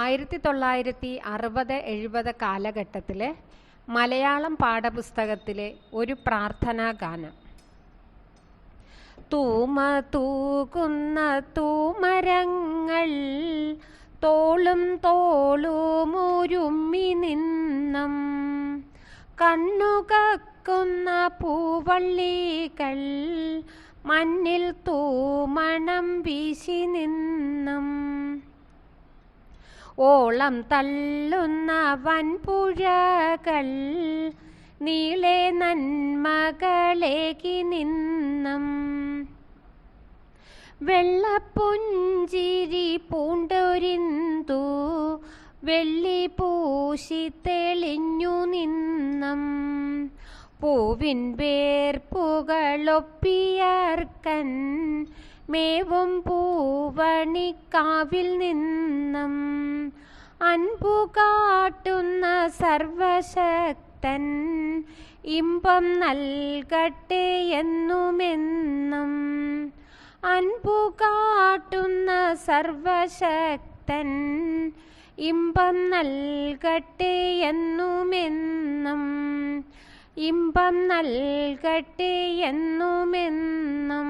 ആയിരത്തി തൊള്ളായിരത്തി അറുപത് എഴുപത് കാലഘട്ടത്തിലെ മലയാളം പാഠപുസ്തകത്തിലെ ഒരു പ്രാർത്ഥനാ ഗാനം. തൂമ തൂകുന്ന തൂമരങ്ങൾ തോളും തോളുമൊരുമ്മി നിന്നും കണ്ണുകക്കുന്ന പൂവള്ളികൾ മണ്ണിൽ തൂമണം വീശി നിന്നും ഓളം തള്ളുന്ന വൻപുഴകൾ നീളെ നന്മകളേകി നിന്നും. വെള്ളപ്പുഞ്ചിരി പൂണ്ടൊരിന്തു വെള്ളി പൂശി തെളിഞ്ഞു നിന്നും. പൂവിൻ വേർപ്പുകളൊപ്പിയർക്കൻ മേവും പൂവണിക്കാവിൽ നിന്നും. അൻപു കാട്ടുന്ന സർവശക്തൻ ഇമ്പം നൽകട്ടെ എന്നുമെന്നും അൻപു കാട്ടുന്ന സർവശക്തൻ ഇമ്പം നൽകട്ടെ എന്നുമെന്നും ഇമ്പം നൽകട്ടെ എന്നുമെന്നും